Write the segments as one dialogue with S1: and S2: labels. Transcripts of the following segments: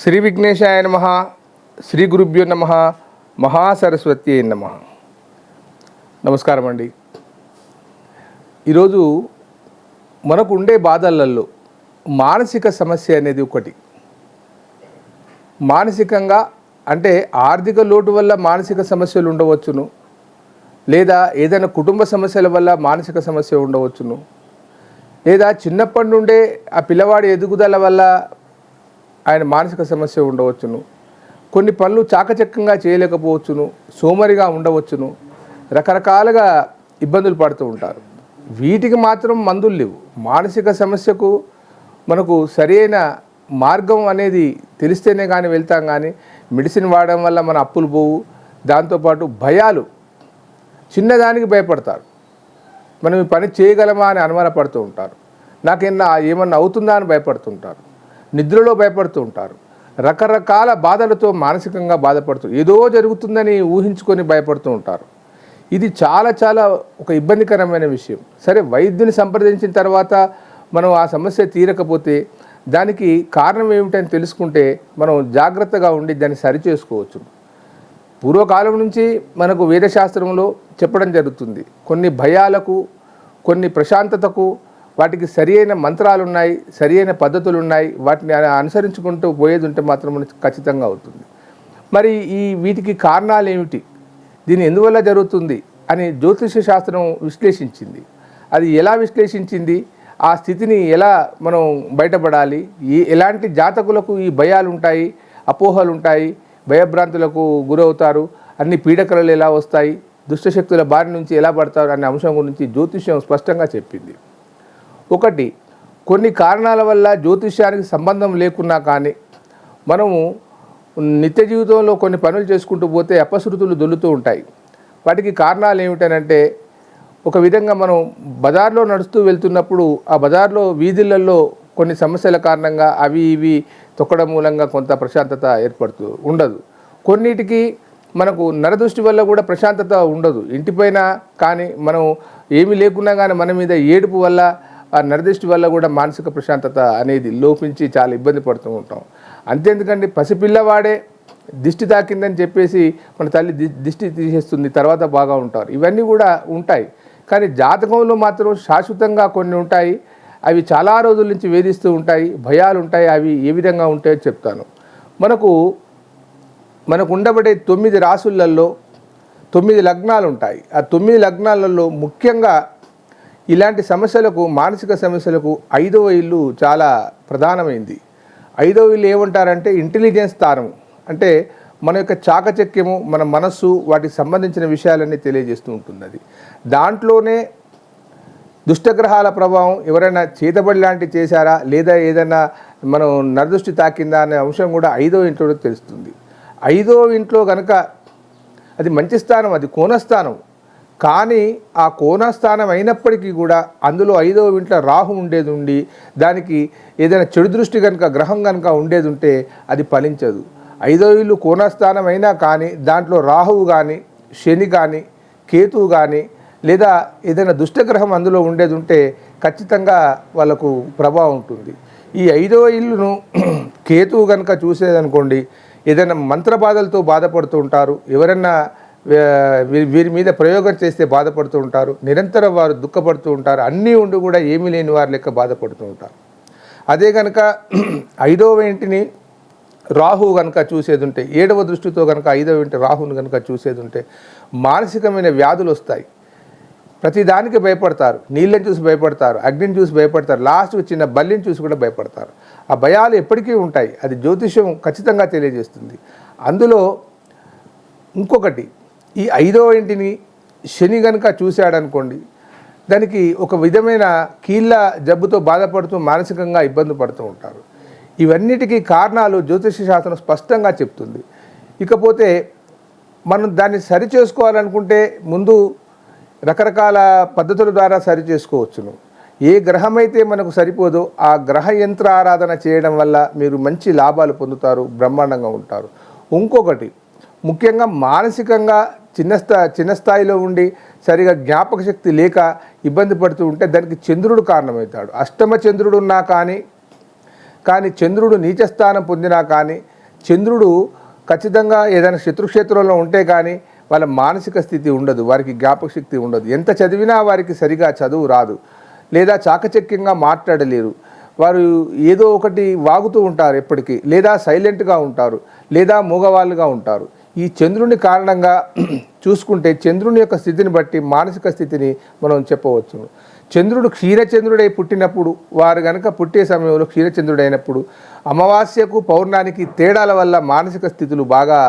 S1: శ్రీ విఘ్నేశాయ నమ శ్రీ గురుభ్యో నమ మహాసరస్వతి నమ. నమస్కారం అండి ఈరోజు మనకు ఉండే బాధలలో మానసిక సమస్య అనేది ఒకటి. మానసికంగా అంటే ఆర్థిక లోటు వల్ల మానసిక సమస్యలు ఉండవచ్చును. లేదా ఏదైనా కుటుంబ సమస్యల వల్ల మానసిక సమస్య ఉండవచ్చును. లేదా చిన్నప్పటి నుండే ఆ పిల్లవాడి ఎదుగుదల వల్ల ఆయన మానసిక సమస్య ఉండవచ్చును. కొన్ని పనులు చాకచక్యంగా చేయలేకపోవచ్చును సోమరిగా ఉండవచ్చును రకరకాలుగా ఇబ్బందులు పడుతూ ఉంటారు. వీటికి మాత్రం మందులు లేవు. మానసిక సమస్యకు మనకు సరైన మార్గం అనేది తెలిస్తేనే కానీ వెళ్తాం కానీ మెడిసిన్ వాడడం వల్ల మన అప్పులు పోవు. దాంతోపాటు భయాలు చిన్నదానికి భయపడతారు. మనం ఈ పని చేయగలమా అని అనుమానపడుతూ ఉంటారు. నాకేమన్నా ఏమన్నా అవుతుందా అని భయపడుతుంటారు నిద్రలో భయపడుతూ ఉంటారు. రకరకాల బాధలతో మానసికంగా బాధపడుతూ ఏదో జరుగుతుందని ఊహించుకొని భయపడుతూ ఉంటారు. ఇది చాలా చాలా ఒక ఇబ్బందికరమైన విషయం. సరే వైద్యుని సంప్రదించిన తర్వాత మనం ఆ సమస్య తీరకపోతే దానికి కారణం ఏమిటని తెలుసుకుంటే మనం జాగ్రత్తగా ఉండి దాన్ని సరిచేసుకోవచ్చు. పూర్వకాలం నుంచి మనకు వేదశాస్త్రంలో చెప్పడం జరుగుతుంది. కొన్ని భయాలకు కొన్ని ప్రశాంతతకు వాటికి సరి అయిన మంత్రాలు ఉన్నాయి సరి అయిన పద్ధతులు ఉన్నాయి వాటిని అనుసరించుకుంటూ పోయేది ఉంటే మాత్రం ఖచ్చితంగా అవుతుంది. మరి ఈ వీటికి కారణాలు ఏమిటి దీని ఎందువల్ల జరుగుతుంది? అని జ్యోతిష శాస్త్రం విశ్లేషించింది. అది ఎలా విశ్లేషించింది? ఆ స్థితిని ఎలా మనం బయటపడాలి? ఈ ఎలాంటి జాతకులకు ఈ భయాలు ఉంటాయి అపోహలు ఉంటాయి భయభ్రాంతులకు గురవుతారు? అన్ని పీడకలలు ఎలా వస్తాయి? దుష్టశక్తుల బారి నుంచి ఎలా పడతారు? అనే అంశం గురించి జ్యోతిష్యం స్పష్టంగా చెప్పింది. ఒకటి కొన్ని కారణాల వల్ల జ్యోతిష్యానికి సంబంధం లేకున్నా కానీ మనము నిత్య జీవితంలో కొన్ని పనులు చేసుకుంటూ పోతే అపశృతులు దొల్లుతూ ఉంటాయి. వాటికి కారణాలు ఏమిటనంటే ఒక విధంగా మనం బజార్లో నడుస్తూ వెళ్తున్నప్పుడు ఆ బజార్లో వీధులలో కొన్ని సమస్యల కారణంగా అవి ఇవి తొక్కడం మూలంగా కొంత ప్రశాంతత ఏర్పడుతూ ఉండదు. కొన్నిటికి మనకు నరదృష్టి వల్ల కూడా ప్రశాంతత ఉండదు. ఇంటిపైన కానీ మనం ఏమీ లేకున్నా కానీ మన మీద ఏడుపు వల్ల ఆ నరదృష్టి వల్ల కూడా మానసిక ప్రశాంతత అనేది లోపించి చాలా ఇబ్బంది పడుతూ ఉంటాం. అంతేందుకండి పసిపిల్లవాడే దిష్టి తాకిందని చెప్పేసి మన తల్లి దిష్టి తీసేస్తుంది తర్వాత బాగా ఉంటారు. ఇవన్నీ కూడా ఉంటాయి. కానీ జాతకంలో మాత్రం శాశ్వతంగా కొన్ని ఉంటాయి. అవి చాలా రోజుల నుంచి వేధిస్తూ ఉంటాయి. భయాలు ఉంటాయి. అవి ఏ విధంగా ఉంటాయో చెప్తాను. మనకు మనకు ఉండబడే తొమ్మిది రాసులలో తొమ్మిది లగ్నాలు ఉంటాయి ఆ తొమ్మిది లగ్నాలలో ముఖ్యంగా ఇలాంటి సమస్యలకు మానసిక సమస్యలకు ఐదవ ఇల్లు చాలా ప్రధానమైంది. ఐదవ ఇల్లు ఏమంటారంటే ఇంటెలిజెన్స్ స్థానము అంటే మన యొక్క చాకచక్యము మన మనస్సు వాటికి సంబంధించిన విషయాలన్నీ తెలియజేస్తూ ఉంటుంది దాంట్లోనే దుష్టగ్రహాల ప్రభావం ఎవరైనా చేతబడి లాంటివి చేశారా? లేదా ఏదైనా మనం నరదృష్టి తాకిందా అనే అంశం కూడా ఐదో ఇంట్లో తెలుస్తుంది. ఐదో ఇంట్లో కనుక అది మంచి స్థానం అది కోనస్థానం కానీ ఆ కోణస్థానం అయినప్పటికీ కూడా అందులో ఐదవ ఇంట్లో రాహు ఉండేది ఉండి దానికి ఏదైనా చెడు దృష్టి కనుక గ్రహం కనుక ఉండేది ఉంటే అది ఫలించదు. ఐదో ఇల్లు కోణస్థానం అయినా కానీ దాంట్లో రాహువు కానీ శని కానీ కేతువు కానీ లేదా ఏదైనా దుష్టగ్రహం అందులో ఉండేది ఉంటే ఖచ్చితంగా వాళ్ళకు ప్రభావం ఉంటుంది. ఈ ఐదవ ఇల్లును కేతువు కనుక చూసేదనుకోండి ఏదైనా మంత్రబాధలతో బాధపడుతూ ఉంటారు. ఎవరైనా వీరి మీద ప్రయోగం చేస్తే బాధపడుతూ ఉంటారు. నిరంతరం వారు దుఃఖపడుతూ ఉంటారు. అన్నీ ఉండి కూడా ఏమీ లేని వారి లెక్క బాధపడుతూ ఉంటారు. అదే కనుక ఐదవ ఇంటిని రాహు కనుక చూసేది ఉంటే ఏడవ దృష్టితో కనుక ఐదవ ఇంటి రాహుని కనుక చూసేది ఉంటే మానసికమైన వ్యాధులు వస్తాయి. ప్రతిదానికి భయపడతారు. నీళ్ళని చూసి భయపడతారు. అగ్నిని చూసి భయపడతారు. లాస్ట్కి చిన్న బల్లిని చూసి కూడా భయపడతారు. ఆ భయాలు ఎప్పటికీ ఉంటాయి. అది జ్యోతిష్యం ఖచ్చితంగా తెలియజేస్తుంది. అందులో ఇంకొకటి ఈ ఐదవ ఇంటిని శని గనుక చూశాడనుకోండి దానికి ఒక విధమైన కీళ్ళ జబ్బుతో బాధపడుతూ మానసికంగా ఇబ్బంది పడుతూ ఉంటారు. ఇవన్నిటికీ కారణాలు జ్యోతిష శాస్త్రం స్పష్టంగా చెప్తుంది. ఇకపోతే మనం దాన్ని సరి చేసుకోవాలనుకుంటే ముందు రకరకాల పద్ధతుల ద్వారా సరి చేసుకోవచ్చును. ఏ గ్రహం అయితే మనకు సరిపోదో ఆ గ్రహ యంత్ర ఆరాధన చేయడం వల్ల మీరు మంచి లాభాలు పొందుతారు బ్రహ్మాండంగా ఉంటారు. ఇంకొకటి ముఖ్యంగా మానసికంగా చిన్న స్థా చిన్న స్థాయిలో ఉండి సరిగా జ్ఞాపక శక్తి లేక ఇబ్బంది పడుతూ ఉంటే దానికి చంద్రుడు కారణమవుతాడు. అష్టమ చంద్రుడు ఉన్నా కానీ కానీ చంద్రుడు నీచస్థానం పొందినా కానీ చంద్రుడు ఖచ్చితంగా ఏదైనా శత్రుక్షేత్రంలో ఉంటే కానీ వాళ్ళ మానసిక స్థితి ఉండదు వారికి జ్ఞాపక శక్తి ఉండదు. ఎంత చదివినా వారికి సరిగా చదువు రాదు లేదా చాకచక్యంగా మాట్లాడలేరు. వారు ఏదో ఒకటి వాగుతూ ఉంటారు ఎప్పటికీ లేదా సైలెంట్గా ఉంటారు లేదా మూగవాళ్ళుగా ఉంటారు. ఈ చంద్రుని కారణంగా చూసుకుంటే చంద్రుని యొక్క స్థితిని బట్టి మానసిక స్థితిని మనం చెప్పవచ్చు. చంద్రుడు క్షీరచంద్రుడై పుట్టినప్పుడు వారు గనక పుట్టే సమయంలో క్షీరచంద్రుడైనప్పుడు అమావాస్యకు పౌర్ణానికి తేడాల వల్ల మానసిక స్థితులు బాగా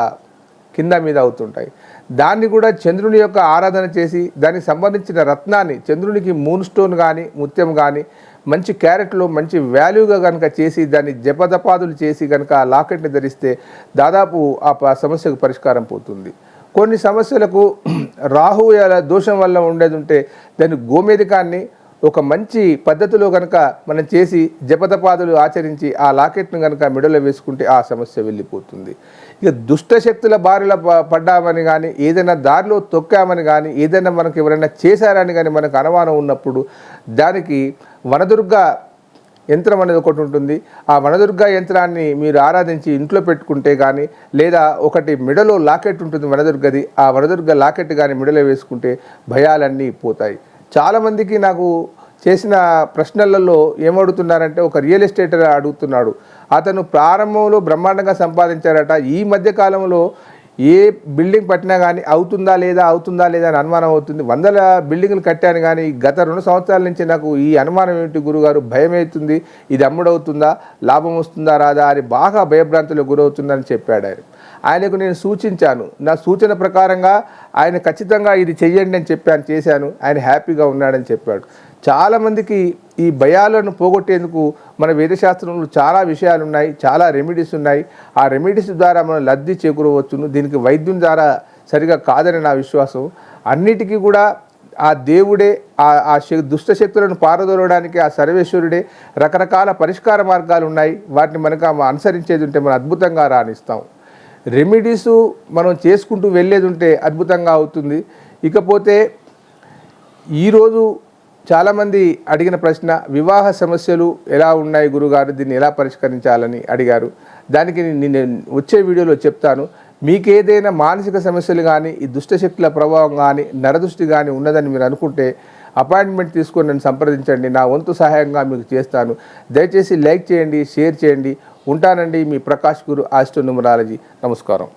S1: కింద మీద అవుతుంటాయి. దాన్ని కూడా చంద్రుని యొక్క ఆరాధన చేసి దానికి సంబంధించిన రత్నాన్ని చంద్రునికి మూన్ స్టోన్ కానీ ముత్యం కానీ మంచి క్యారెట్లో మంచి వాల్యూగా కనుక చేసి దాన్ని జపదపాదులు చేసి కనుక ఆ లాకెట్ని ధరిస్తే దాదాపు ఆ ప- సమస్యకు పరిష్కారం పోతుంది. కొన్ని సమస్యలకు రాహు ఎలా దోషం వల్ల ఉండేది ఉంటే దాని గోమేధికాన్ని ఒక మంచి పద్ధతిలో కనుక మనం చేసి జపతపాదులు ఆచరించి ఆ లాకెట్ను కనుక మెడలో వేసుకుంటే ఆ సమస్య వెళ్ళిపోతుంది. ఇక దుష్ట శక్తుల బారిన ప- పడ్డామని కానీ ఏదైనా దారిలో తొక్కామని కానీ ఏదైనా మనకు ఎవరైనా చేశారని కానీ మనకు అనుమానం ఉన్నప్పుడు దానికి వనదుర్గ యంత్రం అనేది ఒకటి ఉంటుంది. ఆ వనదుర్గ యంత్రాన్ని మీరు ఆరాధించి ఇంట్లో పెట్టుకుంటే కానీ లేదా ఒకటి మెడలో లాకెట్ ఉంటుంది వనదుర్గది ఆ వనదుర్గ లాకెట్ కానీ మెడలో వేసుకుంటే భయాలన్నీ పోతాయి. చాలామందికి నాకు చేసిన ప్రశ్నలలో ఏమడుగుతున్నారంటే ఒక రియల్ ఎస్టేట్ అడుగుతున్నాడు. అతను ప్రారంభంలో బ్రహ్మాండంగా సంపాదించారట. ఈ మధ్య కాలంలో ఏ బిల్డింగ్ పట్టినా కానీ అవుతుందా లేదా అవుతుందా లేదా అని అనుమానం అవుతుంది. వందల బిల్డింగ్లు కట్టాను కానీ గత రెండు సంవత్సరాల నుంచి నాకు ఈ అనుమానం ఏమిటి గురుగారు? భయం అవుతుంది ఇది అమ్ముడవుతుందా? లాభం వస్తుందా రాదా అని బాగా భయభ్రాంతులకు గురవుతుందని చెప్పాడు ఆయన. ఆయనకు నేను సూచించాను. నా సూచన ప్రకారంగా ఆయన ఖచ్చితంగా ఇది చెయ్యండి అని చెప్పాను చేశాను. ఆయన హ్యాపీగా ఉన్నాడని చెప్పాడు. చాలామందికి ఈ భయాలను పోగొట్టేందుకు మన వేదశాస్త్రంలో చాలా విషయాలు ఉన్నాయి చాలా రెమెడీస్ ఉన్నాయి. ఆ రెమెడీస్ ద్వారా మనం లబ్ధి చేకూరవచ్చును. దీనికి వైద్యం ద్వారా సరిగా కాదని నా విశ్వాసం. అన్నిటికీ కూడా ఆ దేవుడే ఆ ఆ దుష్ట శక్తులను పారదోలడానికి ఆ సర్వేశ్వరుడే రకరకాల పరిష్కార మార్గాలు ఉన్నాయి. వాటిని మనకు అనుసరించేది ఉంటే మనం అద్భుతంగా రాణిస్తాం. రెమెడీస్ మనం చేసుకుంటూ వెళ్ళేది ఉంటే అద్భుతంగా అవుతుంది. ఇకపోతే ఈరోజు చాలామంది అడిగిన ప్రశ్న వివాహ సమస్యలు ఎలా ఉన్నాయి గురుగారు? దీన్ని ఎలా పరిష్కరించాలని అడిగారు. దానికి నేను వచ్చే వీడియోలో చెప్తాను. మీకేదైనా మానసిక సమస్యలు కానీ ఈ దుష్టశక్తుల ప్రభావం కానీ నరదృష్టి కానీ ఉన్నదని మీరు అనుకుంటే అపాయింట్మెంట్ తీసుకొని నన్ను సంప్రదించండి. నా వంతు సహాయంగా మీకు చేస్తాను. దయచేసి లైక్ చేయండి షేర్ చేయండి. ఉంటానండి మీ ప్రకాష్ గురు ఆస్ట్రో న్యూమరాలజీ నమస్కారం.